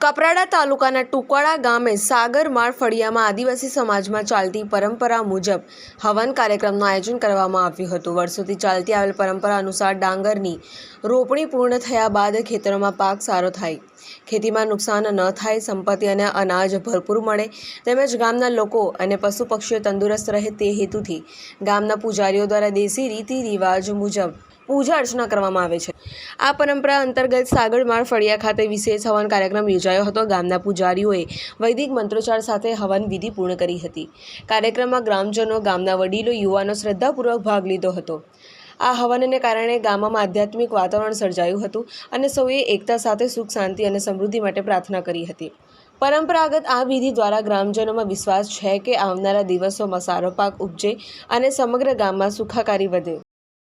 કપરાડા તાલુકાના ટુકવાડા ગામે સાગરમાળ ફળિયામાં આદિવાસી સમાજમાં ચાલતી પરંપરા મુજબ હવન કાર્યક્રમનું આયોજન કરવામાં આવ્યું હતું. વર્ષોથી ચાલતી આવેલ પરંપરા અનુસાર ડાંગરની રોપણી પૂર્ણ થયા બાદ ખેતરોમાં પાક સારો થાય. ખેતીમાં નુકસાન ન થાય, સંપત્તિ અને અનાજ ભરપૂર મળે તેમજ ગામના લોકો અને પશુ પક્ષીઓ તંદુરસ્ત રહે તે હેતુથી ગામના પૂજારીઓ દ્વારા દેશી રીતિ રિવાજ મુજબ પૂજા અર્ચના કરવામાં આવે છે. આ પરંપરા અંતર્ગત સાગરમાળ ફળિયા ખાતે વિશેષ હવન કાર્યક્રમ યોજાયો હતો. ગામના પૂજારીઓએ વૈદિક મંત્રોચ્ચાર સાથે હવન વિધિ પૂર્ણ કરી હતી. કાર્યક્રમમાં ગ્રામજનો, ગામના વડીલો, યુવાનો શ્રદ્ધાપૂર્વક ભાગ લીધો હતો. આ હવનને કારણે ગામમાં આધ્યાત્મિક વાતાવરણ સર્જાયું હતું અને સૌએ એકતા સાથે સુખ, શાંતિ અને સમૃદ્ધિ માટે પ્રાર્થના કરી હતી. પરંપરાગત આ વિધિ દ્વારા ગ્રામજનોમાં વિશ્વાસ છે કે આવનારા દિવસોમાં સારો પાક ઉપજે અને સમગ્ર ગામમાં સુખાકારી વધે.